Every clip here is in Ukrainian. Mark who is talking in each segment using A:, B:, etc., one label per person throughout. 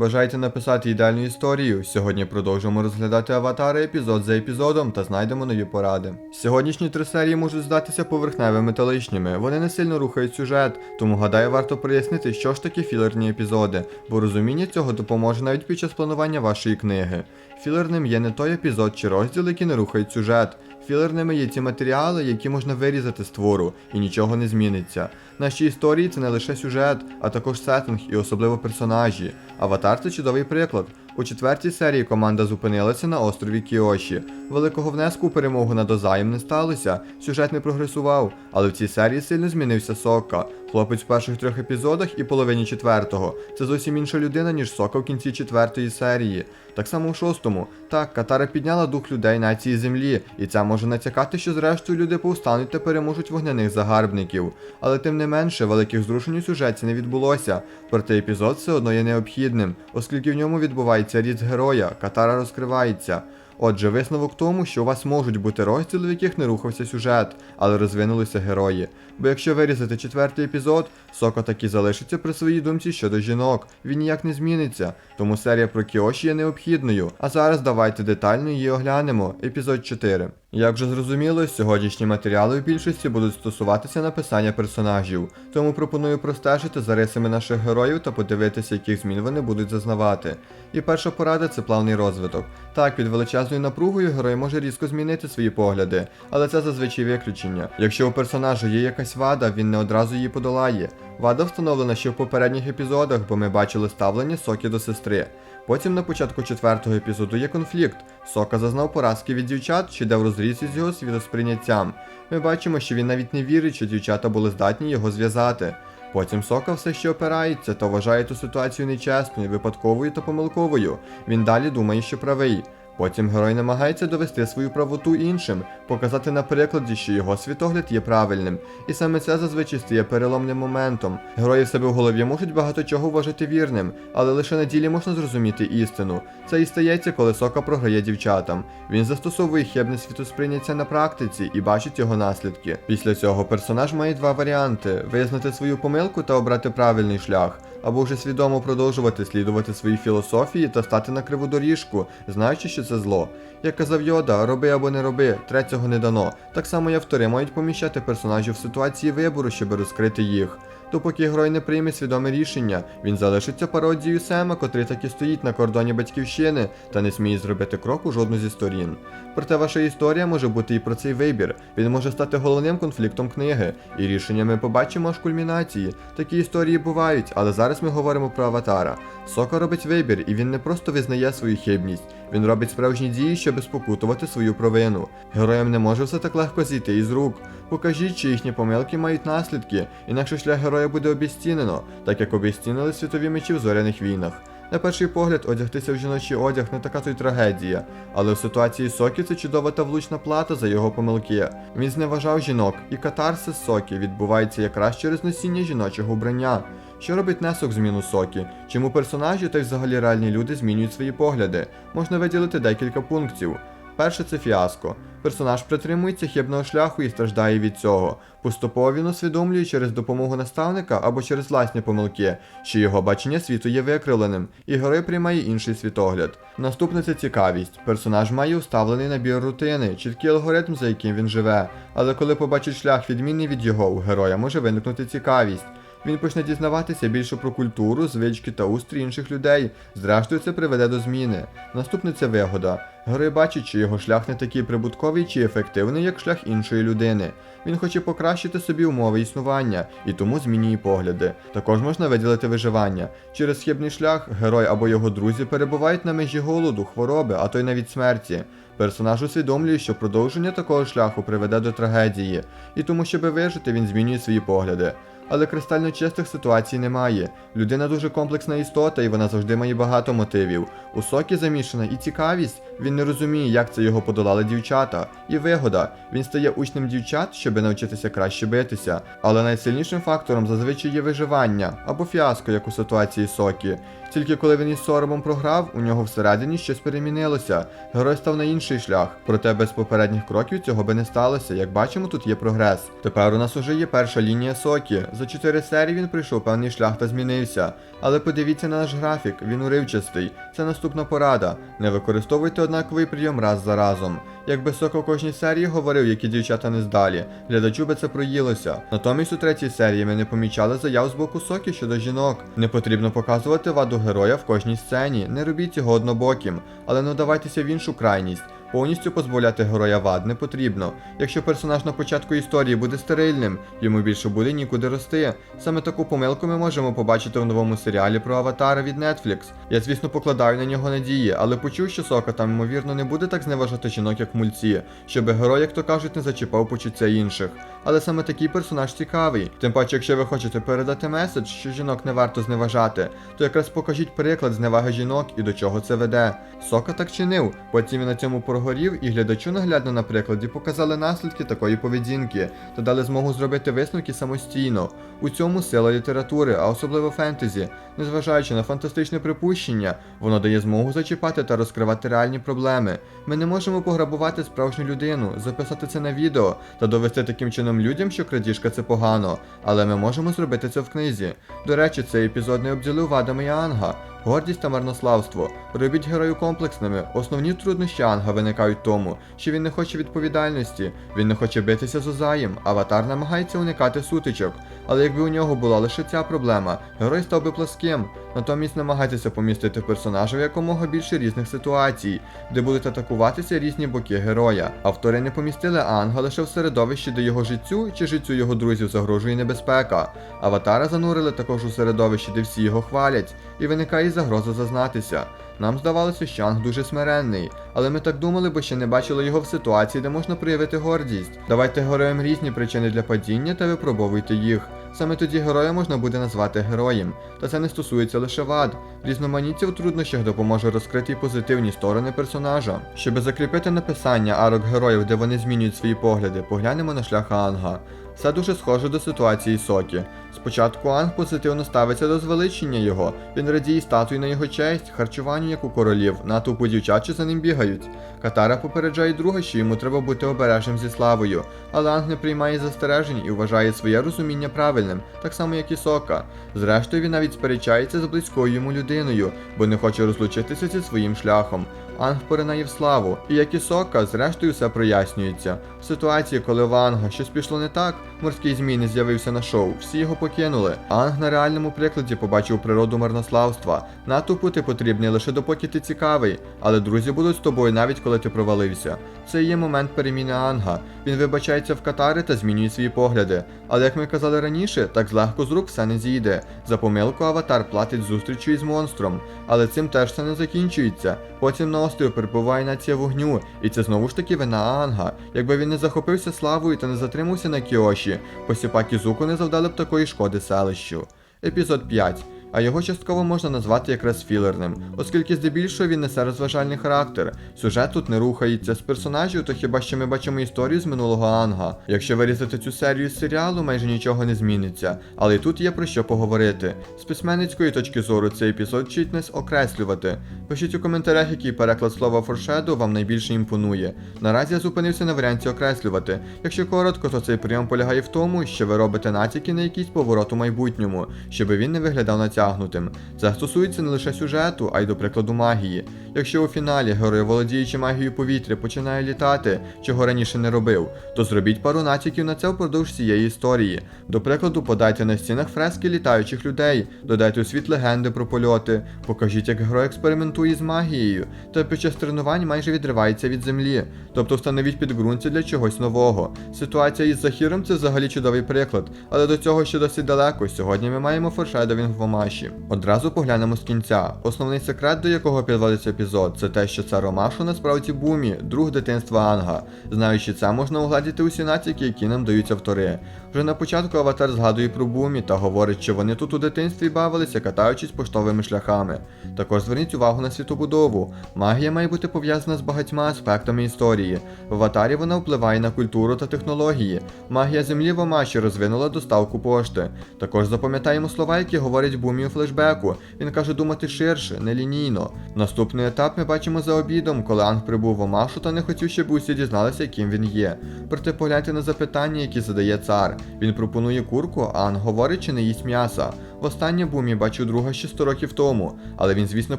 A: Бажаєте написати ідеальну історію? Сьогодні продовжимо розглядати аватари епізод за епізодом та знайдемо нові поради. Сьогоднішні три серії можуть здатися поверхневими та лишніми. Вони не сильно рухають сюжет, тому гадаю, варто прояснити, що ж таке філерні епізоди, бо розуміння цього допоможе навіть під час планування вашої книги. Філерним є не той епізод чи розділ, які не рухають сюжет. Філерними є ці матеріали, які можна вирізати з твору, і нічого не зміниться. Наші історії це не лише сюжет, а також сеттинг і особливо персонажі. Аватар це чудовий приклад. У четвертій серії команда зупинилася на острові Кіоші. Великого внеску у перемогу над Озаєм не сталося, сюжет не прогресував, але в цій серії сильно змінився Сока. Хлопець в перших трьох епізодах і половині четвертого. Це зовсім інша людина, ніж Сока в кінці четвертої серії. Так само у шостому. Так, Катара підняла дух людей нації землі, і це може натякати, що зрештою люди повстануть та переможуть вогняних загарбників. Але тим не менше, великих зрушень у сюжеті не відбулося. Проте епізод все одно є необхідним, оскільки в ньому відбувається ріст героя, Катара розкривається. Отже, висновок тому, що у вас можуть бути розділи, в яких не рухався сюжет, але розвинулися герої. Бо якщо вирізати четвертий епізод, Соко таки залишиться при своїй думці щодо жінок, він ніяк не зміниться, тому серія про Кіоші є необхідною. А зараз давайте детально її оглянемо. Епізод 4. Як вже зрозуміло, сьогоднішні матеріали в більшості будуть стосуватися написання персонажів, тому пропоную простежити за рисами наших героїв та подивитися, яких змін вони будуть зазнавати. І перша порада це плавний розвиток. Так, під величезною напругою герой може різко змінити свої погляди, але це зазвичай виключення. Якщо у персонажа є якась вада, він не одразу її подолає. Вада встановлена ще в попередніх епізодах, бо ми бачили ставлення Сокі до сестри. Потім на початку четвертого епізоду є конфлікт. Сока зазнав поразки від дівчат, що йде в розріз із його світосприйняттям. Ми бачимо, що він навіть не вірить, що дівчата були здатні його зв'язати. Потім Сока все ще опирається та вважає ту ситуацію нечесною, випадковою та помилковою. Він далі думає, що правий. Потім герой намагається довести свою правоту іншим, показати на прикладі, що його світогляд є правильним, і саме це зазвичай стає переломним моментом. Герої в себе в голові можуть багато чого вважати вірним, але лише на ділі можна зрозуміти істину. Це і стається, коли сока програє дівчатам. Він застосовує хибне світосприйняття на практиці і бачить його наслідки. Після цього персонаж має два варіанти: визнати свою помилку та обрати правильний шлях. Або вже свідомо продовжувати слідувати свої філософії та стати на криву доріжку, знаючи, що це зло. Як казав Йода, роби або не роби, третього не дано. Так само і автори мають поміщати персонажів в ситуації вибору, щоб розкрити їх. Допоки герой не прийме свідоме рішення, він залишиться пародією Сема, котрий таки стоїть на кордоні батьківщини та не сміє зробити крок у жодну зі сторін. Проте ваша історія може бути і про цей вибір. Він може стати головним конфліктом книги, і рішення ми побачимо аж кульмінації. Такі історії бувають, але зараз ми говоримо про аватара. Сока робить вибір, і він не просто визнає свою хибність, він робить справжні дії, щоб спокутувати свою провину. Героям не може все так легко зійти із рук. Покажіть, чи їхні помилки мають наслідки, інакше шлях героя буде обіцінено, так як обіцінили світові мечі в зоряних війнах. На перший погляд, одягтися в жіночий одяг не така то й трагедія, але в ситуації Сокі це чудова та влучна плата за його помилки. Він зневажав жінок, і катарсис Сокі відбувається якраз через носіння жіночого вбрання. Що робить несок зміну Сокі? Чому персонажі та й взагалі реальні люди змінюють свої погляди? Можна виділити декілька пунктів. Перше це фіаско. Персонаж притримується хибного шляху і страждає від цього. Поступово він усвідомлює через допомогу наставника або через власні помилки, що його бачення світу є викривленим, і герой приймає інший світогляд. Наступне це цікавість. Персонаж має уставлений набір рутини, чіткий алгоритм, за яким він живе. Але коли побачить шлях відмінний від його, у героя може виникнути цікавість. Він почне дізнаватися більше про культуру, звички та устрій інших людей. Зрештою, це приведе до зміни. Наступне це вигода. Герой бачить, що його шлях не такий прибутковий чи ефективний, як шлях іншої людини. Він хоче покращити собі умови існування і тому змінює погляди. Також можна виділити виживання. Через хибний шлях герой або його друзі перебувають на межі голоду, хвороби, а то й навіть смерті. Персонаж усвідомлює, що продовження такого шляху приведе до трагедії, і тому, щоб вижити, він змінює свої погляди. Але кристально чистих ситуацій немає. Людина дуже комплексна істота, і вона завжди має багато мотивів. У сокі замішана і цікавість. Він не розуміє, як це його подолали дівчата. І вигода. Він стає учнем дівчат, щоб навчитися краще битися. Але найсильнішим фактором зазвичай є виживання або фіаско, як у ситуації сокі. Тільки коли він із соромом програв, у нього всередині щось перемінилося. Герой став на інший шлях. Проте без попередніх кроків цього би не сталося. Як бачимо, тут є прогрес. Тепер у нас уже є перша лінія Сокі. За чотири серії він пройшов певний шлях та змінився. Але подивіться на наш графік, він уривчастий. Це наступна порада. Не використовуйте однаковий прийом раз за разом. Якби Соко в кожній серії говорив, які дівчата не здалі, глядачу би це проїлося. Натомість у третій серії ми не помічали заяв з боку Сокі щодо жінок. Не потрібно показувати ваду героя в кожній сцені, не робіть цього однобоким, але не вдавайтеся в іншу крайність. Повністю позбавляти героя вад не потрібно. Якщо персонаж на початку історії буде стерильним, йому більше буде нікуди рости. Саме таку помилку ми можемо побачити в новому серіалі про аватара від Netflix. Я, звісно, покладаю на нього надії, але почув, що Сока там, ймовірно, не буде так зневажати жінок, як мульці, щоб герой, як то кажуть, не зачіпав почуття інших. Але саме такий персонаж цікавий. Тим паче, якщо ви хочете передати меседж, що жінок не варто зневажати, то якраз покажіть приклад зневаги жінок і до чого це веде. Сока так чинив, потім він на цьому прогорів, і глядачу наглядно на прикладі показали наслідки такої поведінки та дали змогу зробити висновки самостійно. У цьому сила літератури, а особливо фентезі. Незважаючи на фантастичне припущення, воно дає змогу зачіпати та розкривати реальні проблеми. Ми не можемо пограбувати справжню людину, записати це на відео та довести таким чином людям, що крадіжка це погано, але ми можемо зробити це в книзі. До речі, цей епізод не обділив вадами Янга. Гордість та марнославство. Робіть герою комплексними. Основні труднощі Анга виникають тому, що він не хоче відповідальності, він не хоче битися з Озаєм, аватар намагається уникати сутичок. Але якби у нього була лише ця проблема, герой став би пласким. Натомість намагайтеся помістити персонажа в якомога більше різних ситуацій, де будуть атакуватися різні боки героя. Автори не помістили Анга лише в середовищі, де його життю чи життю його друзів загрожує небезпека. Аватара занурили також у середовище, де всі його хвалять, і виникає загроза зазнатися. Нам здавалося, що Анг дуже смиренний, але ми так думали, бо ще не бачили його в ситуації, де можна проявити гордість. Давайте героям різні причини для падіння та випробовуйте їх. Саме тоді героя можна буде назвати героєм. Та це не стосується лише вад. Різноманіття в труднощах допоможе розкрити й позитивні сторони персонажа. Щоб закріпити написання арок героїв, де вони змінюють свої погляди, поглянемо на шлях Анга. Все дуже схоже до ситуації Сокі. Спочатку Анг позитивно ставиться до звеличення його, він радіє статуї на його честь, харчуванню як у королів, натовпу дівчат, що за ним бігають. Катара попереджає друга, що йому треба бути обережним зі славою, але Анг не приймає застережень і вважає своє розуміння правильним, так само як і Сока. Зрештою, він навіть сперечається з близькою йому людиною, бо не хоче розлучитися зі своїм шляхом. Анг поринає в славу, і як і Сока, зрештою все прояснюється. В ситуації, коли в Анга щось пішло не так, морський змій не з'явився на шоу, всі його покинули. Анг на реальному прикладі побачив природу марнославства. Натовпу ти потрібний лише допоки ти цікавий, але друзі будуть з тобою навіть коли ти провалився. Це є момент переміни Анга. Він вибачається в Катари та змінює свої погляди. Але як ми казали раніше, так злегко з рук все не зійде. За помилку аватар платить зустрічю із монстром. Але цим теж все не закінчується. Потім на острові перебуває нація вогню, і це знову ж таки вина Анга. Якби він не захопився славою та не затримався на Кіоші, посіпа Кізуку не завдали б такої шкоди селищу. Епізод 5. А його частково можна назвати якраз філерним, оскільки здебільшого він несе розважальний характер. Сюжет тут не рухається з персонажів, то хіба що ми бачимо історію з минулого Анга. Якщо вирізати цю серію з серіалу, майже нічого не зміниться. Але й тут є про що поговорити. З письменницької точки зору цей епізод вчить нас окреслювати. Пишіть у коментарях, який переклад слова foreshadow вам найбільше імпонує. Наразі я зупинився на варіанті окреслювати. Якщо коротко, то цей прийом полягає в тому, що ви робите натяки на якийсь поворот у майбутньому, щоб він не виглядав натягнутим. Це стосується не лише сюжету, а й до прикладу магії. Якщо у фіналі герой, володіючи магією повітря, починає літати, чого раніше не робив, то зробіть пару натяків на це впродовж цієї історії. До прикладу, подайте на стінах фрески літаючих людей, додайте у світ легенди про польоти, покажіть, як герой експериментує з магією, та під час тренувань майже відривається від землі, тобто встановіть підґрунтя для чогось нового. Ситуація із Захіром це взагалі чудовий приклад, але до цього ще досить далеко. Сьогодні ми маємо форшедовінг в Омаші. Одразу поглянемо з кінця. Основний секрет, до якого підводиться епізод, це те, що це Ромашу насправді бумі, друг дитинства Анга. Знаючи це, можна угладіти усі натяки, які нам дають автори. Вже на початку аватар згадує про бумі та говорить, що вони тут у дитинстві бавилися, катаючись поштовими шляхами. Також зверніть увагу на світобудову. Магія має бути пов'язана з багатьма аспектами історії. В аватарі вона впливає на культуру та технології. Магія землі в Амаші розвинула доставку пошти. Також запам'ятаємо слова, які говорять бумі у флешбеку. Він каже думати ширше, нелінійно. Наступний етап ми бачимо за обідом, коли Анг прибув в Омашу та не хотів, щоб усі дізналися, яким він є. Проте погляньте на запитання, які задає цар. Він пропонує курку, а Анг говорить, чи не їсть м'яса. Востаннє Бумі бачив друга ще 100 років тому, але він, звісно,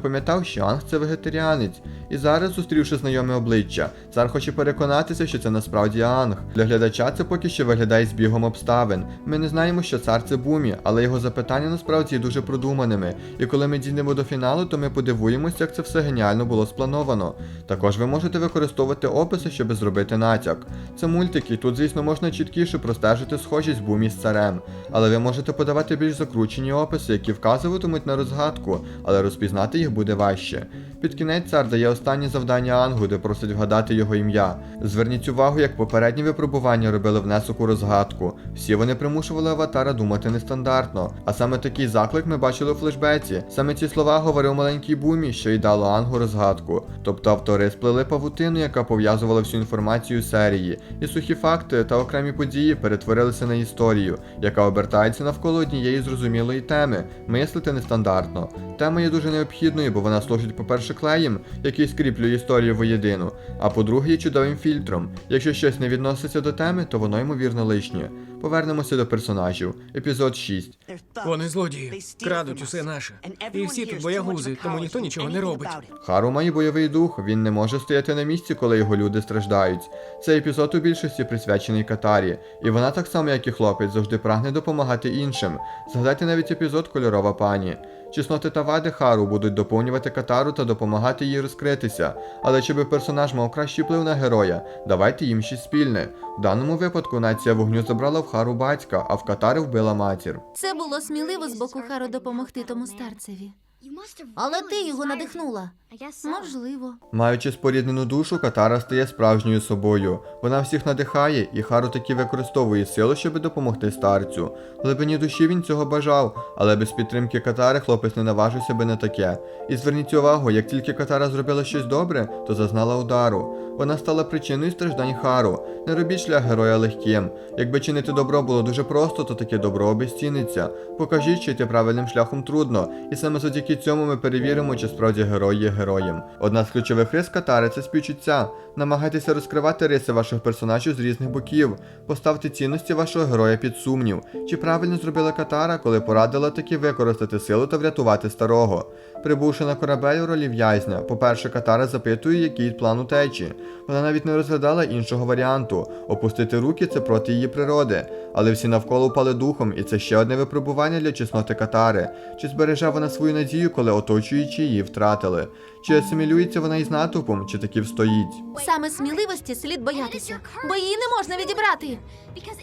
A: пам'ятав, що Анг це вегетаріанець. І зараз, зустрівши знайоме обличчя, цар хоче переконатися, що це насправді Анг. Для глядача це поки що виглядає збігом обставин. Ми не знаємо, що цар це Бумі, але його запитання насправді дуже продуманими. І коли ми дійдемо до фіналу, то ми подивуємося, як це все геніально було сплановано. Також ви можете використовувати описи, щоб зробити натяк. Це мультики, тут, звісно, можна чіткіше простежити схожість Бумі з царем. Але ви можете подавати більш закручені описи, які вказуватимуть на розгадку, але розпізнати їх буде важче. Під кінець цар дає останнє завдання Ангу, де просить вгадати його ім'я. Зверніть увагу, як попередні випробування робили внесок у розгадку. Всі вони примушували аватара думати нестандартно. А саме такий заклик ми бачили у флешбеці. Саме ці слова говорив маленький Бумі, що й дало Ангу розгадку. Тобто автори сплели павутину, яка пов'язувала всю інформацію серії, і сухі факти та окремі події перетворилися на історію, яка обертається навколо однієї зрозумілої теми мислити нестандартно. Тема є дуже необхідною, бо вона служить, по-перше, клеєм, який скріплює історію воєдину, а по-друге, чудовим фільтром. Якщо щось не відноситься до теми, то воно ймовірно лишнє. Повернемося до персонажів. Епізод 6.
B: Вони злодії, крадуть усе наше. І всі тут боягузи, тому ніхто нічого не робить.
A: Хару має бойовий дух, він не може стояти на місці, коли його люди страждають. Цей епізод у більшості присвячений Катарі, і вона так само, як і хлопець, завжди прагне допомагати іншим. Згадайте навіть епізод Кольорова пані. Чесноти та вади Хару будуть доповнювати Катару та допомагати їй розкритися. Але щоб персонаж мав кращий вплив на героя, давайте їм щось спільне. В даному випадку нація вогню забрала в Хару батька, а в Катари вбила матір.
C: Це було сміливо з боку Хару допомогти тому старцеві. Але ти його надихнула. Можливо.
A: Маючи споріднену душу, Катара стає справжньою собою. Вона всіх надихає, і Хару таки використовує силу, щоб допомогти старцю. В глибині душі він цього бажав, але без підтримки Катари хлопець не наважився би на таке. І зверніть увагу, як тільки Катара зробила щось добре, то зазнала удару. Вона стала причиною страждань Хару. Не робіть шлях героя легким. Якби чинити добро було дуже просто, то таке добро обезціниться. Покажіть, що йти правильним шляхом трудно, і саме завдяки цьому ми перевіримо, чи справді герой є героєм. Одна з ключових рис Катари це співчуття. Намагайтеся розкривати риси ваших персонажів з різних боків. Поставте цінності вашого героя під сумнів. Чи правильно зробила Катара, коли порадила таки використати силу та врятувати старого? Прибувши на корабель у ролі в'язня, по-перше, Катара запитує, який план утечі. Вона навіть не розглядала іншого варіанту. Опустити руки це проти її природи. Але всі навколо впали духом, і це ще одне випробування для чесноти Катари. Чи збереже вона свою надію, коли оточуючі її втратили? Чи асимілюється вона із натовпом, чи таки встоїть?
C: Саме сміливості слід боятися, бо її не можна відібрати.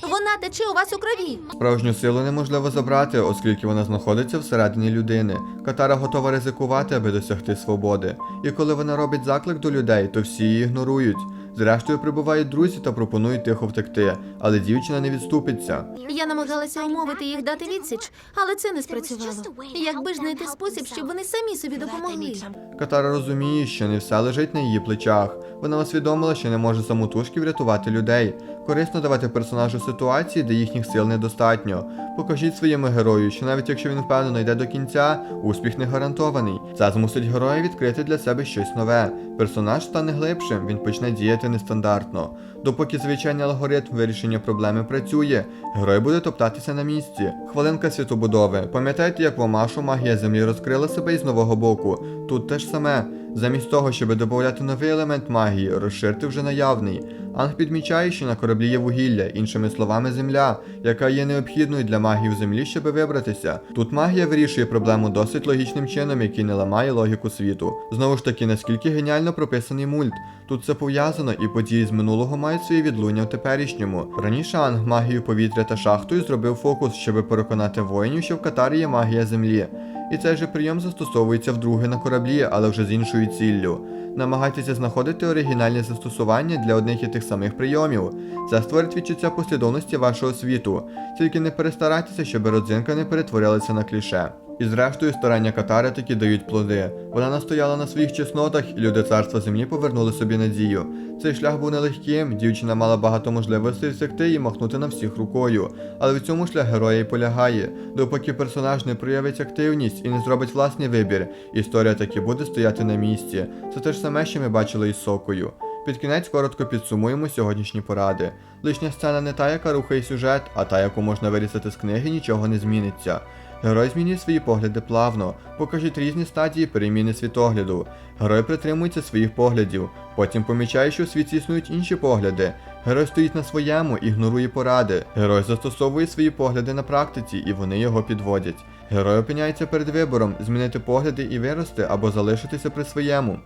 C: Вона тече у вас у крові.
A: Справжню силу неможливо забрати, оскільки вона знаходиться всередині людини. Катара готова ризикувати, аби досягти свободи. І коли вона робить заклик до людей, то всі її ігнорують. Зрештою прибувають друзі та пропонують тихо втекти, але дівчина не відступиться.
C: Я намагалася умовити їх дати відсіч, але це не спрацювало. Якби ж знайти спосіб, щоб вони самі собі допомогли.
A: Катара розуміє, що не все лежить на її плечах. Вона усвідомила, що не може самотужки врятувати людей. Корисно давати персонажу ситуації, де їхніх сил недостатньо. Покажіть своєму герою, що навіть якщо він впевнено йде до кінця, успіх не гарантований. Це змусить героя відкрити для себе щось нове. Персонаж стане глибшим, він почне діяти нестандартно. Допоки звичайний алгоритм вирішення проблеми працює, герой буде топтатися на місці. Хвилинка світобудови. Пам'ятаєте, як в магія землі розкрила себе із нового боку? Тут те ж саме. Замість того, щоб додати новий елемент магії, розширити вже наявний. Анг підмічає, що на кораблі є вугілля, іншими словами, земля, яка є необхідною для магів землі, щоб вибратися. Тут магія вирішує проблему досить логічним чином, який не ламає логіку світу. Знову ж таки, наскільки геніально прописаний мульт. Тут все пов'язано, і події з минулого мають свої відлуння в теперішньому. Раніше Анг магію повітря та шахтою зробив фокус, щоб переконати воїнів, що в Катарі є магія землі. І цей же прийом застосовується вдруге на кораблі, але вже з іншою ціллю. Намагайтеся знаходити оригінальні застосування для одних і тих самих прийомів. Це створить відчуття послідовності вашого світу. Тільки не перестарайтеся, щоб родзинка не перетворилася на кліше. І зрештою старання Катари таки дають плоди. Вона настояла на своїх чеснотах, і люди царства землі повернули собі надію. Цей шлях був нелегким, дівчина мала багато можливостей втекти і махнути на всіх рукою. Але в цьому шлях героя й полягає. Допоки персонаж не проявить активність і не зробить власний вибір, історія таки буде стояти на місці. Це те ж саме, що ми бачили із сокою. Під кінець коротко підсумуємо сьогоднішні поради. Лишня сцена не та, яка рухає сюжет, а та, яку можна вирізати з книги, нічого не зміниться. Герой змінює свої погляди плавно, покажіть різні стадії переміни світогляду. Герой притримується своїх поглядів, потім помічає, що у світі існують інші погляди. Герой стоїть на своєму, ігнорує поради. Герой застосовує свої погляди на практиці, і вони його підводять. Герой опиняється перед вибором змінити погляди і вирости або залишитися при своєму.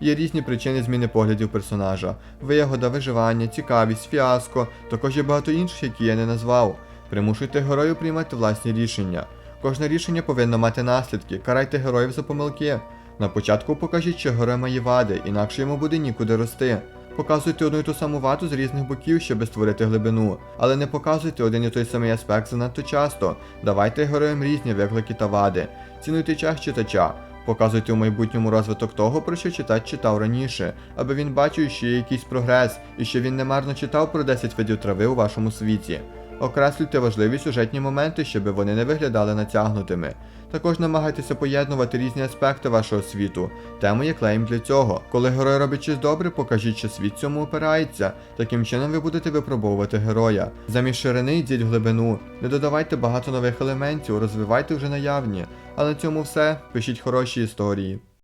A: Є різні причини зміни поглядів персонажа: вигода, виживання, цікавість, фіаско, також є багато інших, які я не назвав. Примушуйте герою приймати власні рішення. Кожне рішення повинно мати наслідки, карайте героїв за помилки. На початку покажіть, що герой має вади, інакше йому буде нікуди рости. Показуйте одну й ту саму ваду з різних боків, щоб створити глибину, але не показуйте один і той самий аспект занадто часто. Давайте героям різні виклики та вади. Цінуйте час читача. Показуйте у майбутньому розвиток того, про що читач читав раніше, аби він бачив, що є якийсь прогрес і що він немарно читав про 10 видів трави у вашому світі. Окреслюйте важливі сюжетні моменти, щоб вони не виглядали натягнутими. Також намагайтеся поєднувати різні аспекти вашого світу. Тему є клейм для цього. Коли герой робить щось добре, покажіть, що світ цьому опирається. Таким чином ви будете випробовувати героя. Замість ширини йдіть глибину. Не додавайте багато нових елементів, розвивайте вже наявні. А на цьому все. Пишіть хороші історії.